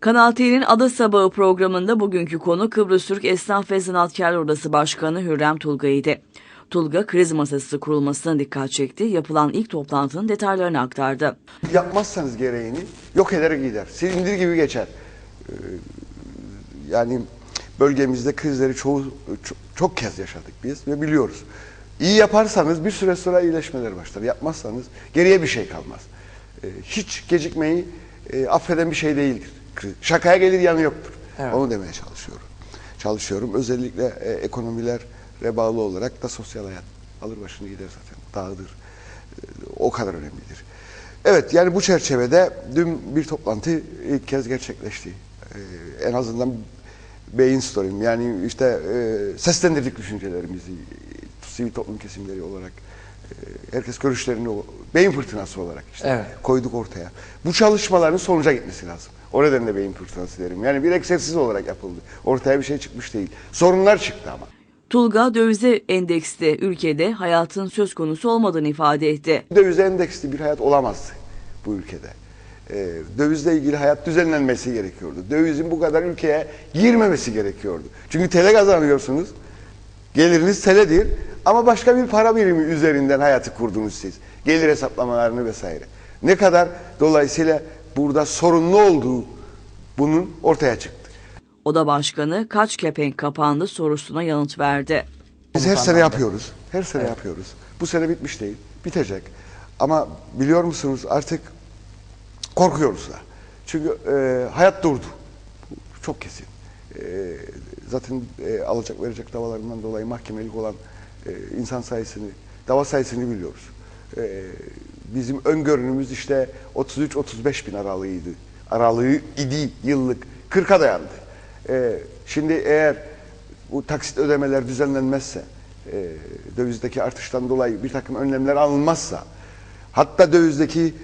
Kanal T'nin Ada Sabahı programında bugünkü konu Kıbrıs Türk Esnaf ve Sanatkarlar Odası Başkanı Hürrem Tulga'ydı. Tulga kriz masası kurulmasına dikkat çekti, yapılan ilk toplantının detaylarını aktardı. Yapmazsanız gereğini yok ederek gider. Silindir gibi geçer. Ee, Yani bölgemizde krizleri çoğu çok, çok kez yaşadık biz ve biliyoruz. İyi yaparsanız bir süre sonra iyileşmeler başlar. Yapmazsanız geriye bir şey kalmaz. Ee, Hiç gecikmeyi e, affeden bir şey değildir. Şakaya gelir yanı yoktur. Evet. Onu demeye çalışıyorum. Çalışıyorum. Özellikle e, ekonomilere bağlı olarak da sosyal hayat alır başını gider zaten. Dağıdır. E, O kadar önemlidir. Evet yani bu çerçevede dün bir toplantı ilk kez gerçekleşti. Ee, en azından brainstorming yani işte e, seslendirdik düşüncelerimizi sivil toplum kesimleri olarak e, herkes görüşlerini beyin fırtınası olarak işte Evet. koyduk ortaya. Bu çalışmaların sonuca gitmesi lazım. O nedenle beyin fırtınası derim. Yani bir egzersiz olarak yapıldı. Ortaya bir şey çıkmış değil. Sorunlar çıktı ama. Tulga dövize endekste ülkede hayatın söz konusu olmadığını ifade etti. Döviz endeksli bir hayat olamazdı bu ülkede. Ee, dövizle ilgili hayat düzenlenmesi gerekiyordu. Dövizin bu kadar ülkeye girmemesi gerekiyordu. Çünkü tele kazanıyorsunuz. Geliriniz teledir ama başka bir para birimi üzerinden hayatı kurdunuz siz. Gelir hesaplamalarını vesaire. Ne kadar dolayısıyla burada sorunlu olduğu bunun ortaya çıktı. Oda Başkanı kaç kepenk kapandı sorusuna yanıt verdi. Biz her sene yapıyoruz. Her sene yapıyoruz. Bu sene bitmiş değil. Bitecek. Ama biliyor musunuz artık korkuyoruz da. Çünkü e, hayat durdu. Bu Çok kesin. E, zaten e, alacak verecek davalarından dolayı mahkemelik olan e, insan sayısını, dava sayısını biliyoruz. E, bizim öngörünümüz işte 33-35 bin aralığıydı. Aralığı idi yıllık. 40'a dayandı. E, şimdi eğer bu taksit ödemeler düzenlenmezse, e, dövizdeki artıştan dolayı bir takım önlemler alınmazsa, hatta dövizdeki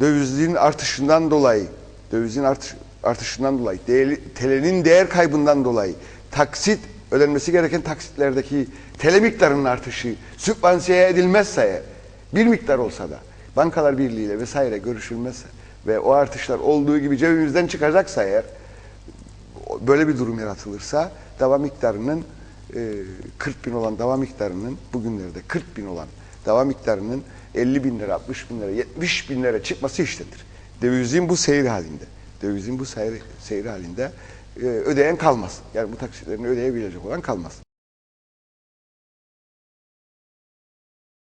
dövizin artışından dolayı, dövizin artış, artışından dolayı, değeri, TL'nin değer kaybından dolayı taksit ödenmesi gereken taksitlerdeki TL miktarının artışı sübvansiye edilmezse bir miktar olsa da bankalar birliğiyle vesaire görüşülmezse ve o artışlar olduğu gibi cebimizden çıkacaksa eğer böyle bir durum yaratılırsa dava miktarının e, 40 bin olan dava miktarının bugünlerde 40 bin olan dava miktarının 50 bin lira, 60 bin lira, 70 bin lira çıkması iştedir. Dövizin bu seyri halinde. Dövizin bu seyri, seyri halinde e, ödeyen kalmaz. Yani bu taksitlerini ödeyebilecek olan kalmaz.